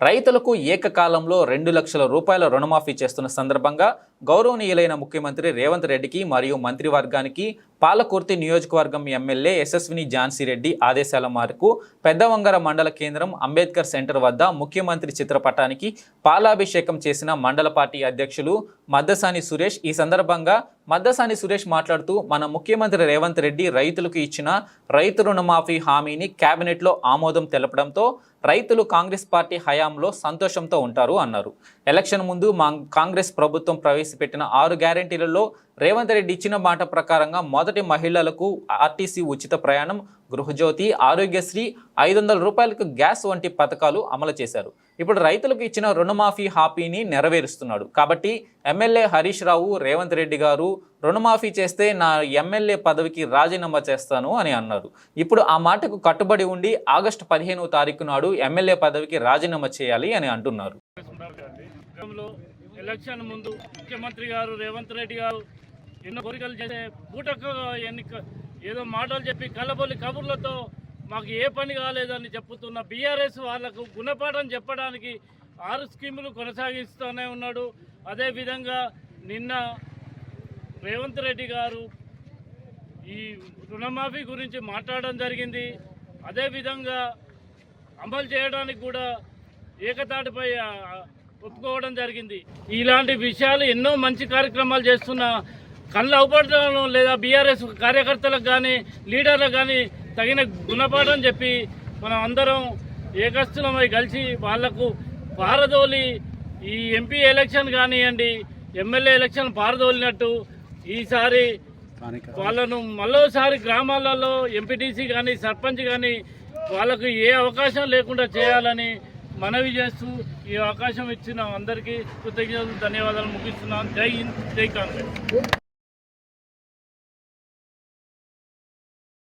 రైతులకు ఏకకాలంలో రెండు లక్షల రూపాయల రుణమాఫీ చేస్తున్న సందర్భంగా గౌరవనీయులైన ముఖ్యమంత్రి రేవంత్ రెడ్డికి మరియు మంత్రివర్గానికి పాలకుర్తి నియోజకవర్గం ఎమ్మెల్యే యశస్విని ఝాన్సీ రెడ్డి ఆదేశాల మేరకు పెద్దవంగర మండల కేంద్రం అంబేద్కర్ సెంటర్ వద్ద ముఖ్యమంత్రి చిత్రపటానికి పాలాభిషేకం చేసిన మండల పార్టీ అధ్యక్షులు మద్దసాని సురేష్. ఈ సందర్భంగా మద్దసాని సురేష్ మాట్లాడుతూ మన ముఖ్యమంత్రి రేవంత్ రెడ్డి రైతులకు ఇచ్చిన రైతు రుణమాఫీ హామీని కేబినెట్లో ఆమోదం తెలపడంతో రైతులు కాంగ్రెస్ పార్టీ హయాంలో సంతోషంతో ఉంటారు అన్నారు. ఎలక్షన్ ముందు మా కాంగ్రెస్ ప్రభుత్వం ప్రవేశ ప్రవేశపెట్టిన ఆరు గ్యారెంటీలలో రేవంత్ రెడ్డి ఇచ్చిన మాట ప్రకారంగా మొదటి మహిళలకు ఆర్టీసీ ఉచిత ప్రయాణం గృహజ్యోతి ఆరోగ్యశ్రీ ఐదు వందల రూపాయలకు గ్యాస్ వంటి పథకాలు అమలు చేశారు. ఇప్పుడు రైతులకు ఇచ్చిన రుణమాఫీ హాపీని నెరవేరుస్తున్నాడు. కాబట్టి ఎమ్మెల్యే హరీష్ రావు రేవంత్ రెడ్డి గారు రుణమాఫీ చేస్తే నా ఎమ్మెల్యే పదవికి రాజీనామా చేస్తాను అని అన్నారు. ఇప్పుడు ఆ మాటకు కట్టుబడి ఉండి ఆగస్టు పదిహేనవ తారీఖు నాడు ఎమ్మెల్యే పదవికి రాజీనామా చేయాలి అని అంటున్నారు. ఎలక్షన్ ముందు ముఖ్యమంత్రి గారు రేవంత్ రెడ్డి గారు ఎన్నో కోరికలు చేసే పూటక ఎన్నిక ఏదో మాటలు చెప్పి కళ్ళబొల్లి కబుర్లతో మాకు ఏ పని కాలేదని చెప్పుతున్న బీఆర్ఎస్ వాళ్ళకు గుణపాఠం చెప్పడానికి ఆరు స్కీములు కొనసాగిస్తూనే ఉన్నాడు. అదేవిధంగా నిన్న రేవంత్ రెడ్డి గారు ఈ రుణమాఫీ గురించి మాట్లాడడం జరిగింది. అదేవిధంగా అమలు చేయడానికి కూడా ఏకతాటిపై ఒప్పుకోవడం జరిగింది. ఇలాంటి విషయాలు ఎన్నో మంచి కార్యక్రమాలు చేస్తున్న కళ్ళ అవపడడం లేదా బీఆర్ఎస్ కార్యకర్తలకు కానీ లీడర్లకు కానీ తగిన గుణపాఠం చెప్పి మనం అందరం ఏకస్థులమై కలిసి వాళ్ళకు పారదోలి ఈ ఎంపీ ఎలక్షన్ కానివ్వండి ఎమ్మెల్యే ఎలక్షన్ పారదోలినట్టు ఈసారి వాళ్ళను మరోసారి గ్రామాలలో ఎంపీటీసీ కానీ సర్పంచ్ కానీ వాళ్ళకు ఏ అవకాశం లేకుండా చేయాలని మనవి చేస్తూ ఈ అవకాశం ఇచ్చిన అందరికీ కృతజ్ఞతలు ధన్యవాదాలు ముగిస్తున్నాను. జై హింద్ జై కాంగ్రెస్.